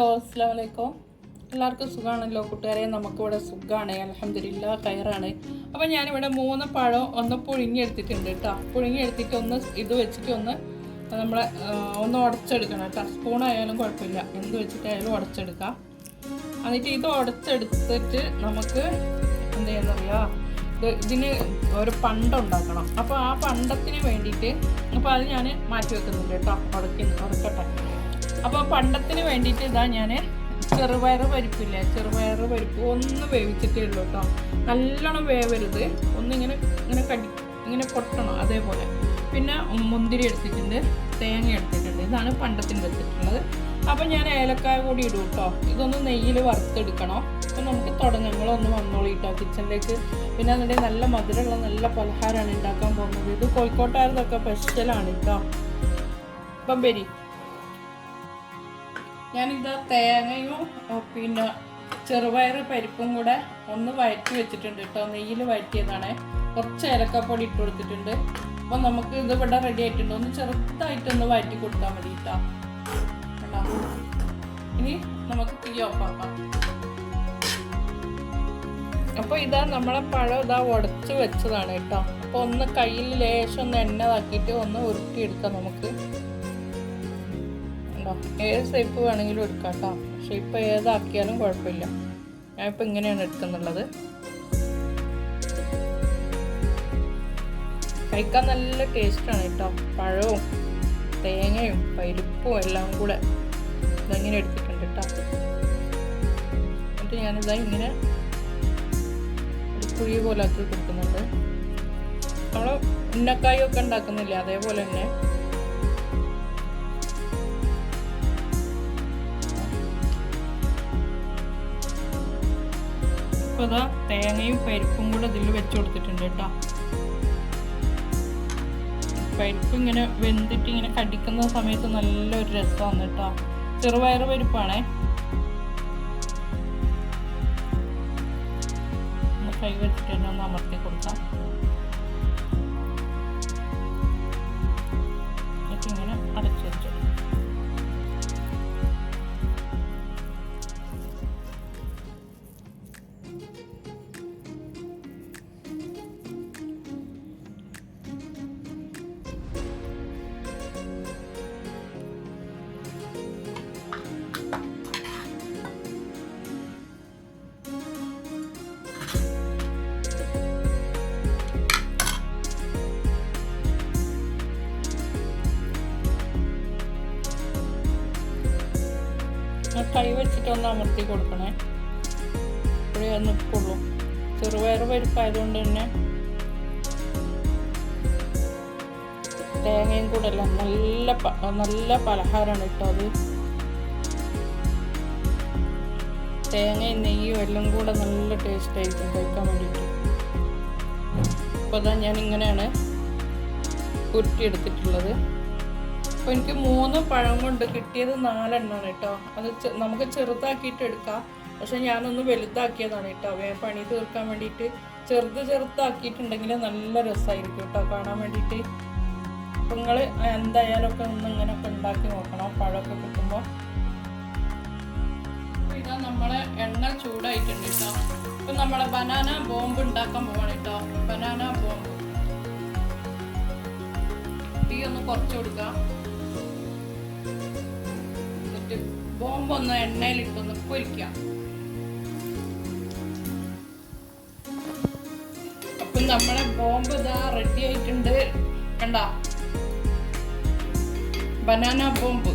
അസ്സാം വലൈക്കും എല്ലാവർക്കും സുഖമാണല്ലോ കൂട്ടുകാരെ? നമുക്കിവിടെ സുഖമാണ് അലഹമില്ല കയറാണ് അപ്പം ഞാനിവിടെ മൂന്ന് പഴം ഒന്ന് പുഴുങ്ങിയെടുത്തിട്ടുണ്ട് കേട്ടോ പുഴുങ്ങിയെടുത്തിട്ട് ഒന്ന് ഇത് വെച്ചിട്ട് ഒന്ന് നമ്മളെ ഒന്ന് ഉടച്ചെടുക്കണം കേട്ടോ സ്പൂണായാലും കുഴപ്പമില്ല. എന്ത് വെച്ചിട്ടായാലും ഉടച്ചെടുക്കാം. എന്നിട്ട് ഇത് ഉടച്ചെടുത്തിട്ട് നമുക്ക് എന്ത് ചെയ്യുന്നറിയാ? ഇത് ഇതിന് ഒരു പണ്ടുണ്ടാക്കണം അപ്പോൾ ആ പണ്ടത്തിന് വേണ്ടിയിട്ട് അപ്പോൾ അത് ഞാൻ മാറ്റി വെക്കുന്നുണ്ട് കേട്ടോ ഉടക്കി ഉടക്കട്ടെ. അപ്പോൾ പണ്ടത്തിന് വേണ്ടിയിട്ട് ഇതാ ഞാൻ ചെറുപയറ് പരിപ്പില്ലേ ചെറുപയറ് പരിപ്പ് ഒന്ന് വേവിച്ചിട്ടേ ഉള്ളൂ കേട്ടോ നല്ലോണം വേവരുത്. ഒന്നിങ്ങനെ ഇങ്ങനെ കടി ഇങ്ങനെ പൊട്ടണം അതേപോലെ. പിന്നെ മുന്തിരി എടുത്തിട്ടുണ്ട് തേങ്ങ എടുത്തിട്ടുണ്ട്. ഇതാണ് പണ്ടത്തിന് വെച്ചിട്ടുള്ളത്. അപ്പം ഞാൻ ഏലക്കായ കൂടി ഇടും കേട്ടോ ഇതൊന്ന് നെയ്യിൽ വറുത്തെടുക്കണം. അപ്പം നമുക്ക് തുടങ്ങങ്ങളൊന്ന് വന്നോളൂ കേട്ടോ കിച്ചണിലേക്ക്. പിന്നെ അതിന്റെ നല്ല മധുരമുള്ള നല്ല പലഹാരമാണ് ഉണ്ടാക്കാൻ പോകുന്നത്. ഇത് കോഴിക്കോട്ടുകാരതൊക്കെ സ്പെഷ്യലാണ് കേട്ടോ അപ്പം വരി ഞാനിത് തേങ്ങയും പിന്നെ ചെറുപയർ പരിപ്പും കൂടെ ഒന്ന് വഴറ്റി വെച്ചിട്ടുണ്ട് കേട്ടോ. നെയ്യിൽ വഴറ്റിയതാണ്. കുറച്ച് ഏലക്കപ്പൊടി ഇട്ട് കൊടുത്തിട്ടുണ്ട്. അപ്പം നമുക്ക് ഇത് ഇവിടെ റെഡി ആയിട്ടുണ്ട്. ഒന്ന് ചെറുതായിട്ട് ഒന്ന് വഴറ്റി കൊടുത്താൽ മതി കേട്ടോ. ഇനി നമുക്ക് തീ ഓഫാക്കാം അപ്പോൾ ഇതാ നമ്മളെ പഴം ഇതാ ഉടച്ച് വെച്ചതാണ് കേട്ടോ. അപ്പോൾ ഒന്ന് കയ്യിൽ ലേശം ഒന്ന് എണ്ണ ഒന്ന് ഉരുട്ടിയെടുക്കാം നമുക്ക്. ഉണ്ടോ ഏത് ഷേപ്പ് വേണമെങ്കിലും എടുക്കാം കേട്ടോ. ഷേപ്പ് ഏതാക്കിയാലും കുഴപ്പമില്ല. ഞാനിപ്പോൾ ഇങ്ങനെയാണ് എടുക്കുന്നുള്ളത്. കഴിക്കാൻ നല്ല ടേസ്റ്റാണ് കേട്ടോ. പഴവും തേങ്ങയും പരിപ്പും എല്ലാം കൂടെ ഇതങ്ങനെ എടുത്തിട്ടുണ്ട് കേട്ടോ. എന്നിട്ട് ഞാനിതാ ഇങ്ങനെ കുഴി പോലെ ആക്കി കൊടുക്കുന്നുണ്ട് നമ്മൾ ഉന്നക്കായൊക്കെ ഉണ്ടാക്കുന്നില്ലേ? അതേപോലെ തന്നെ അപ്പോൾ ഇതാ തേങ്ങയും പരിപ്പും കൂടെ ഇതിൽ വെച്ച് കൊടുത്തിട്ടുണ്ട് കേട്ടോ. പരിപ്പ് ഇങ്ങനെ വെന്തിട്ട് ഇങ്ങനെ കടിക്കുന്ന സമയത്ത് നല്ലൊരു രസമാണ് കേട്ടോ. ചെറുപയറ് പരിപ്പാണേ. കൈ വെച്ചിട്ട് തന്നെ ഒന്ന് അമർത്തി ആ കൈ വെച്ചിട്ട് ഒന്ന് അമർത്തി കൊടുക്കണേ. അപ്പോഴേ അത് നിൽക്കുള്ളൂ ചെറുപയറ് പരിപ്പായതുകൊണ്ട് തന്നെ തേങ്ങയും കൂടെ അല്ല നല്ല നല്ല പലഹാരമാണ് കേട്ടോ അത്. തേങ്ങയും നെയ്യും എല്ലാം കൂടെ നല്ല ടേസ്റ്റ് ആയിരിക്കും കഴിക്കാൻ വേണ്ടിയിട്ട്. അപ്പോൾ അതാ ഞാൻ ഇങ്ങനെയാണ് ഉരുട്ടിയെടുത്തിട്ടുള്ളത് അപ്പോൾ എനിക്ക് മൂന്ന് പഴം കൊണ്ട് കിട്ടിയത് നാലെണ്ണമാണ് കേട്ടോ. അത് നമുക്ക് ചെറുതാക്കിയിട്ട് എടുക്കാം. പക്ഷെ ഞാനൊന്ന് വലുതാക്കിയതാണ് കേട്ടോ. വേ പണി തീർക്കാൻ വേണ്ടിയിട്ട് ചെറുത് ചെറുതാക്കിയിട്ടുണ്ടെങ്കിൽ നല്ല രസമായിരിക്കും കേട്ടോ കാണാൻ വേണ്ടിയിട്ട്. അപ്പം നിങ്ങൾ എന്തായാലും ഒക്കെ ഒന്ന് ഇങ്ങനെയൊക്കെ ഉണ്ടാക്കി നോക്കണം പഴമൊക്കെ കിട്ടുമ്പോൾ ഇതാ നമ്മളെ എണ്ണ ചൂടായിട്ടുണ്ട് കേട്ടോ. ഇപ്പം നമ്മളെ ബനാന ബോംബ് ഉണ്ടാക്കാൻ പോവാണ് കേട്ടോ. Banana bomb. തീ ഒന്ന് കുറച്ച് കൊടുക്കാം. ബോംബ് ഒന്ന് എണ്ണയിലിട്ടൊന്ന് പൊരിക്കാം. അപ്പം നമ്മളെ ബോംബ് ഇതാ റെഡി ആയിട്ടുണ്ട്. കണ്ട? Banana bomb.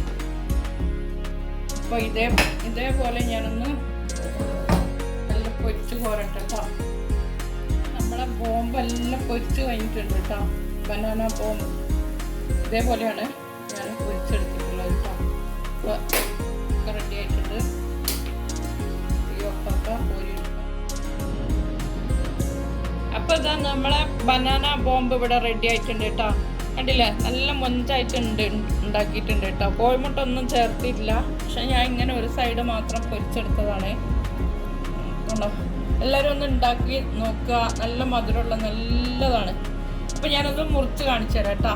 അപ്പോൾ ഇതേ ഇതേപോലെ ഞാനൊന്ന് നല്ല പൊരിച്ച് കോരട്ടെ കേട്ടോ നമ്മളെ ബോംബ് എല്ലാം പൊരിച്ച് കഴിഞ്ഞിട്ടുണ്ട് കേട്ടോ ബനാന ബോംബ്. ഇതേപോലെയാണ് ഞാൻ പൊരിച്ചെടുത്തിട്ടുള്ളത് കേട്ടോ അപ്പോൾ റെഡി ആയിട്ടുണ്ട് ഈ ഒപ്പൊക്കെ കോരിയെടുക്കാം അപ്പോൾ ഇതാ നമ്മളെ ബനാന ബോംബ് ഇവിടെ റെഡി ആയിട്ടുണ്ട് കേട്ടോ. കണ്ടില്ലേ? നല്ല മൊഞ്ചായിട്ടുണ്ട് ഉണ്ടാക്കിയിട്ടുണ്ട് കേട്ടോ. കോഴിമുട്ട ഒന്നും ചേർത്തിട്ടില്ല. പക്ഷെ ഞാൻ ഇങ്ങനെ ഒരു സൈഡ് മാത്രം പൊരിച്ചെടുത്തതാണ്. കണ്ടോ? എല്ലാവരും ഒന്ന് ഉണ്ടാക്കി നോക്കുക. നല്ല മധുരമുള്ള നല്ലതാണ്. അപ്പം ഞാനത് മുറിച്ച് കാണിച്ചു തരാം കേട്ടോ.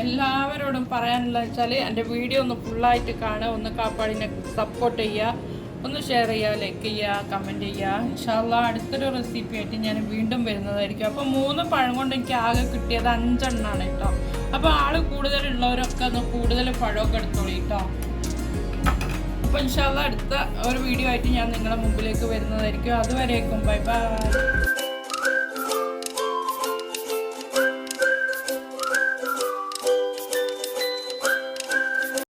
എല്ലാവരോടും പറയാനുള്ളത് വെച്ചാൽ എന്റെ വീഡിയോ ഒന്ന് ഫുള്ളായിട്ട് കാണുക ഒന്ന് കാപ്പാടിനെ സപ്പോർട്ട് ചെയ്യുക ഒന്ന് ഷെയർ ചെയ്യുക ലൈക്ക് ചെയ്യുക കമന്റ് ചെയ്യുക. ഇൻഷാല്ല അടുത്തൊരു റെസിപ്പി ആയിട്ട് ഞാൻ വീണ്ടും വരുന്നതായിരിക്കും. അപ്പോൾ മൂന്ന് പഴം കൊണ്ട് എനിക്ക് ആകെ കിട്ടിയത് അഞ്ചെണ്ണമാണ് കേട്ടോ അപ്പോൾ ആൾ കൂടുതലുള്ളവരൊക്കെ ഒന്ന് കൂടുതൽ പഴമൊക്കെ എടുത്തോളൂ കേട്ടോ അപ്പോൾ ഇൻഷാല്ല അടുത്ത ഒരു വീഡിയോ ആയിട്ട് ഞാൻ നിങ്ങളുടെ മുമ്പിലേക്ക് വരുന്നതായിരിക്കും. അതുവരേക്കും ബൈ ബൈ